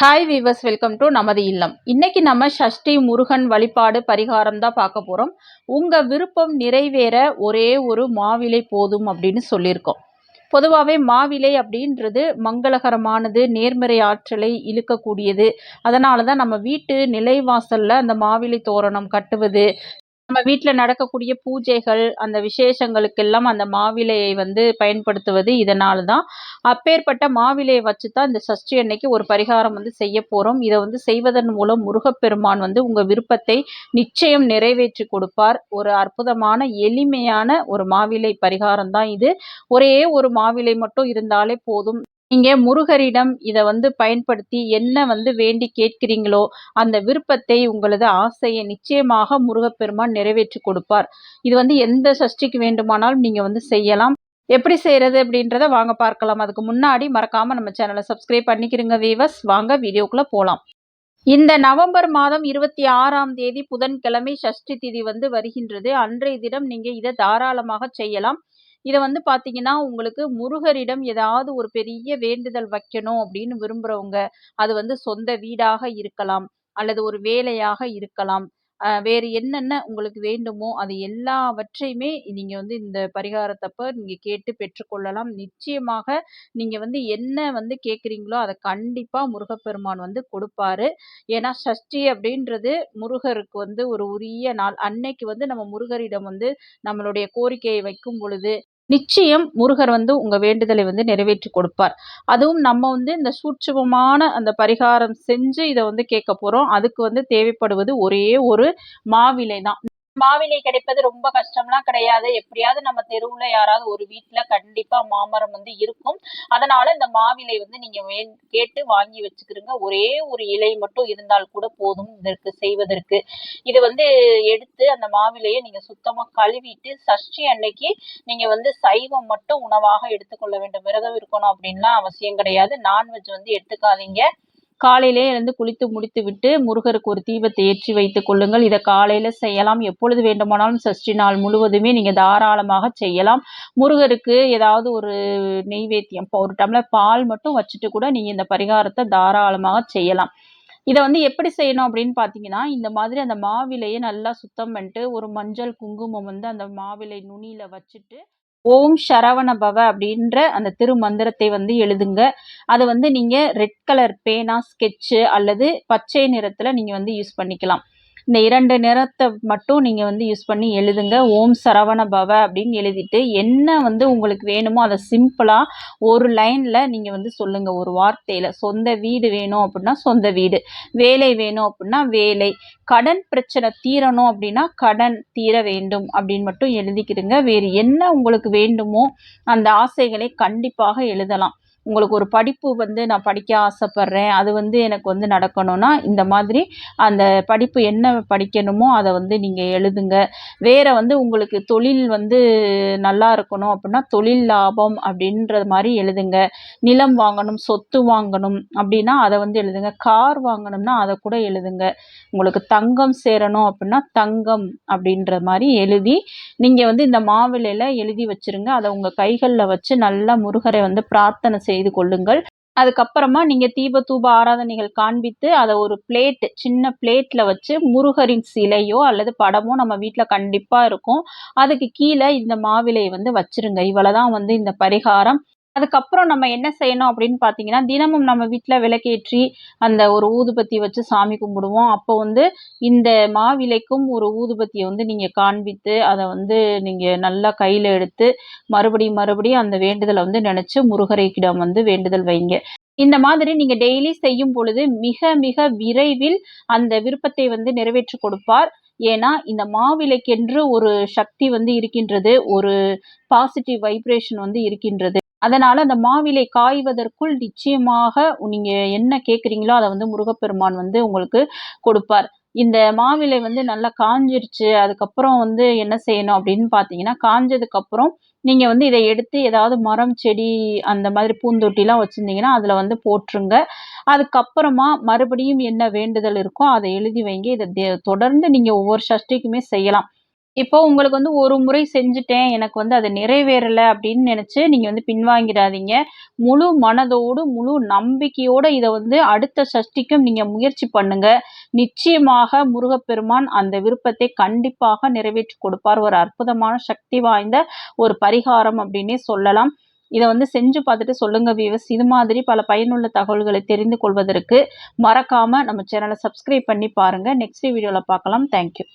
Hi viewers welcome to நமது இல்லம். இன்னைக்கு நம்ம சஷ்டி முருகன் வழிபாடு பரிகாரம் தான் பார்க்க போகிறோம் உங்கள் விருப்பம் நிறைவேற ஒரே ஒரு மாவிலை போதும் அப்படின்னு சொல்லியிருக்கோம். பொதுவாகவே மாவிலை அப்படின்றது மங்களகரமானது நேர்மறை ஆற்றலை இழுக்கக்கூடியது. அதனால தான் நம்ம வீட்டு நிலைவாசலில் அந்த மாவிலை தோரணம் கட்டுவது நம்ம வீட்டில் நடக்கக்கூடிய பூஜைகள் அந்த விசேஷங்களுக்கெல்லாம் அந்த மாவிலையை வந்து பயன்படுத்துவது இதனால தான் அப்பேற்பட்ட மாவிலையை வச்சு தான் இந்த சஷ்டி அன்னைக்கு ஒரு பரிகாரம் வந்து செய்ய போகிறோம் இதை வந்து செய்வதன் மூலம் முருகப்பெருமான் வந்து உங்கள் விருப்பத்தை நிச்சயம் நிறைவேற்றி கொடுப்பார். ஒரு அற்புதமான எளிமையான ஒரு மாவிலை பரிகாரம் தான் இது. ஒரே ஒரு மாவிலை மட்டும் இருந்தாலே போதும். நீங்கள் முருகரிடம் இதை வந்து பயன்படுத்தி என்ன வந்து வேண்டி கேட்கிறீங்களோ அந்த விருப்பத்தை உங்களது ஆசையை நிச்சயமாக முருகப்பெருமான் நிறைவேற்றி கொடுப்பார். இது வந்து எந்த சஷ்டிக்கு வேண்டுமானாலும் நீங்கள் வந்து செய்யலாம். எப்படி செய்கிறது அப்படின்றத வாங்க பார்க்கலாம். அதுக்கு முன்னாடி மறக்காமல் நம்ம சேனலை சப்ஸ்கிரைப் பண்ணிக்கிறீங்க வீவர்ஸ் வாங்க வீடியோக்குள்ளே போகலாம் இந்த நவம்பர் மாதம் இருபத்தி ஆறாம் தேதி புதன்கிழமை சஷ்டி திதி வந்து வருகின்றது. அன்றைய தினம் நீங்கள் இதை தாராளமாக செய்யலாம். இதை வந்து பார்த்தீங்கன்னா உங்களுக்கு முருகரிடம் ஏதாவது ஒரு பெரிய வேண்டுதல் வைக்கணும் அப்படின்னு விரும்புகிறவங்க அது வந்து சொந்த வீடாக இருக்கலாம் அல்லது ஒரு வேலையாக இருக்கலாம். வேறு என்னென்ன உங்களுக்கு வேண்டுமோ அது எல்லாவற்றையுமே நீங்கள் வந்து இந்த பரிகாரத்தப்போ நீங்கள் கேட்டு பெற்றுக்கொள்ளலாம். நிச்சயமாக நீங்கள் வந்து என்ன வந்து கேட்குறீங்களோ அதை கண்டிப்பாக முருகப்பெருமான் வந்து கொடுப்பாரு. ஏன்னா சஷ்டி அப்படின்றது முருகருக்கு வந்து ஒரு உரிய நாள். அன்னைக்கு வந்து நம்ம முருகரிடம் வந்து நம்மளுடைய கோரிக்கையை வைக்கும் பொழுது நிச்சயம் முருகர் வந்து உங்க வேண்டுதலை வந்து நிறைவேற்றி கொடுப்பார். அதுவும் நம்ம வந்து இந்த சூட்சுமமான அந்த பரிகாரம் செஞ்சு இதை வந்து கேட்க போறோம். அதுக்கு வந்து தேவைப்படுவது ஒரே ஒரு மாவிலை தான் மாவிலை கிடைப்பது ரொம்ப கஷ்டம்லாம் கிடையாது. எப்படியாவது நம்ம தெருவுல யாராவது ஒரு வீட்டுல கண்டிப்பா மாமரம் வந்து இருக்கும். அதனால இந்த மாவிலை வந்து நீங்க கேட்டு வாங்கி வச்சுக்கிறீங்க ஒரே ஒரு இலை மட்டும் இருந்தால் கூட போதும் இதற்கு செய்வதற்கு. இது வந்து எடுத்து அந்த மாவிலையை நீங்க சுத்தமா கழுவிட்டு சஷ்டி அன்னைக்கு நீங்க வந்து சைவம் மட்டும் உணவாக எடுத்துக்கொள்ள வேண்டும். விரதம் இருக்கணும் அப்படின்லாம் அவசியம் கிடையாது. நான்வெஜ் வந்து எடுத்துக்காதீங்க. காலையிலே எழுந்து குளித்து முடித்து விட்டு முருகருக்கு ஒரு தீபத்தை ஏற்றி வைத்துக் கொள்ளுங்கள். இதை காலையில் செய்யலாம். எப்பொழுது வேண்டுமானாலும் சஷ்டி நாள் முழுவதுமே நீங்கள் தாராளமாக செய்யலாம். முருகருக்கு ஏதாவது ஒரு நெய்வேத்தியம் ஒரு டம்ளர் பால் மட்டும் வச்சுட்டு கூட நீங்கள் இந்த பரிகாரத்தை தாராளமாக செய்யலாம். இதை வந்து எப்படி செய்யணும் அப்படின்னு பார்த்தீங்கன்னா இந்த மாதிரி அந்த மாவிலையை நல்லா சுத்தம் பண்ணிட்டு ஒரு மஞ்சள் குங்குமம் வந்து அந்த மாவிலை நுனியில் வச்சுட்டு ஓம் சரவண பவ அப்படின்ற அந்த திருமந்திரத்தை வந்து எழுதுங்க. அதை வந்து நீங்கள் ரெட் கலர் பேனா ஸ்கெட்சு அல்லது பச்சை நிறத்தில் நீங்கள் வந்து யூஸ் பண்ணிக்கலாம். இந்த இரண்டு நிறத்தை மட்டும் நீங்கள் வந்து யூஸ் பண்ணி எழுதுங்க. ஓம் சரவண பவ அப்படின்னு எழுதிட்டு என்ன வந்து உங்களுக்கு வேணுமோ அதை சிம்பிளாக ஒரு லைனில் நீங்கள் வந்து சொல்லுங்கள் ஒரு வார்த்தையில் சொந்த வீடு வேணும் அப்படின்னா சொந்த வீடு வேலை வேணும் அப்படின்னா வேலை கடன் பிரச்சனை தீரணும் அப்படின்னா கடன் தீர வேண்டும் அப்படின்னு மட்டும் எழுதிக்கிடுங்க. வேறு என்ன உங்களுக்கு வேண்டுமோ அந்த ஆசைகளை கண்டிப்பாக எழுதலாம். உங்களுக்கு ஒரு படிப்பு வந்து நான் படிக்க ஆசைப்பட்றேன் அது வந்து எனக்கு வந்து நடக்கணும்னா இந்த மாதிரி அந்த படிப்பு என்ன படிக்கணுமோ அதை வந்து நீங்கள் எழுதுங்க. வேறு வந்து உங்களுக்கு தொழில் வந்து நல்லா இருக்கணும் அப்படின்னா தொழில் லாபம் அப்படின்றது மாதிரி எழுதுங்க. நிலம் வாங்கணும் சொத்து வாங்கணும் அப்படின்னா அதை வந்து எழுதுங்க. கார் வாங்கணும்னா அதை கூட எழுதுங்க. உங்களுக்கு தங்கம் சேரணும் அப்படின்னா தங்கம் அப்படின்ற மாதிரி எழுதி நீங்கள் வந்து இந்த மாவிலையில் எழுதி வச்சுருங்க. அதை உங்கள் கைகளில் வச்சு நல்லா முருகரை வந்து பிரார்த்தனை செய்து கொள்ளுங்கள். அதுக்கப்புறமா நீங்கள் தீப தூப ஆராதனைகள் காண்பித்து அதை ஒரு பிளேட் சின்ன பிளேட்டில் வச்சு முருகரின் சிலையோ அல்லது படமோ நம்ம வீட்டில் கண்டிப்பாக இருக்கும். அதுக்கு கீழே இந்த மாவிலையை வந்து வச்சுருங்க. இவ்வளோ தான் வந்து இந்த பரிகாரம். அதுக்கப்புறம் நம்ம என்ன செய்யணும் அப்படின்னு பார்த்தீங்கன்னா தினமும் நம்ம வீட்டில் விளக்கேற்றி அந்த ஒரு ஊதுபத்தி வச்சு சாமி கும்பிடுவோம். அப்போ வந்து இந்த மாவிலைக்கும் ஒரு ஊதுபத்தியை வந்து நீங்கள் காண்பித்து அதை வந்து நீங்கள் நல்லா கையில் எடுத்து மறுபடியும் மறுபடியும் அந்த வேண்டுதலை வந்து நினச்சி முருகரைக்கிடம் வந்து வேண்டுதல் வைங்க. இந்த மாதிரி நீங்க டெய்லி செய்யும் பொழுது மிக மிக விரைவில் அந்த விருப்பத்தை வந்து நிறைவேற்றி கொடுப்பார். ஏன்னா இந்த மாவிலைக்கென்று ஒரு சக்தி வந்து இருக்கின்றது ஒரு பாசிட்டிவ் வைப்ரேஷன் வந்து இருக்கின்றது. அதனால் அந்த மாவிலை காய்வதற்குள் நிச்சயமாக நீங்கள் என்ன கேட்குறீங்களோ அதை வந்து முருகப்பெருமான் வந்து உங்களுக்கு கொடுப்பார். இந்த மாவிலை வந்து நல்லா காஞ்சிருச்சு அதுக்கப்புறம் வந்து என்ன செய்யணும் அப்படின்னு பார்த்தீங்கன்னா காஞ்சதுக்கப்புறம் நீங்கள் வந்து இதை எடுத்து ஏதாவது மரம் செடி அந்த மாதிரி பூந்தொட்டிலாம் வச்சுருந்தீங்கன்னா அதில் வந்து போட்டுருங்க அதுக்கப்புறமா மறுபடியும் என்ன வேண்டுதல் இருக்கோ அதை எழுதி வைங்க. இதை தொடர்ந்து நீங்கள் ஒவ்வொரு சஷ்டிக்குமே செய்யலாம். இப்போ உங்களுக்கு வந்து ஒரு முறை செஞ்சுட்டேன் எனக்கு வந்து அது நிறைவேறலை அப்படின்னு நினச்சி நீங்கள் வந்து பின்வாங்கிடாதீங்க. முழு மனதோடு முழு நம்பிக்கையோடு இதை வந்து அடுத்த சஷ்டிக்கும் நீங்கள் முயற்சி பண்ணுங்க. நிச்சயமாக முருகப்பெருமான் அந்த விருப்பத்தை கண்டிப்பாக நிறைவேற்றி கொடுப்பார். ஒரு அற்புதமான சக்தி வாய்ந்த ஒரு பரிகாரம் அப்படின்னே சொல்லலாம். இதை வந்து செஞ்சு பார்த்துட்டு சொல்லுங்க வியூவர்ஸ் இது மாதிரி பல பயனுள்ள தகவல்களை தெரிந்து கொள்வதற்கு மறக்காமல் நம்ம சேனலை சப்ஸ்கிரைப் பண்ணி பாருங்கள் நெக்ஸ்ட் வீடியோவில் பார்க்கலாம். தேங்க்யூ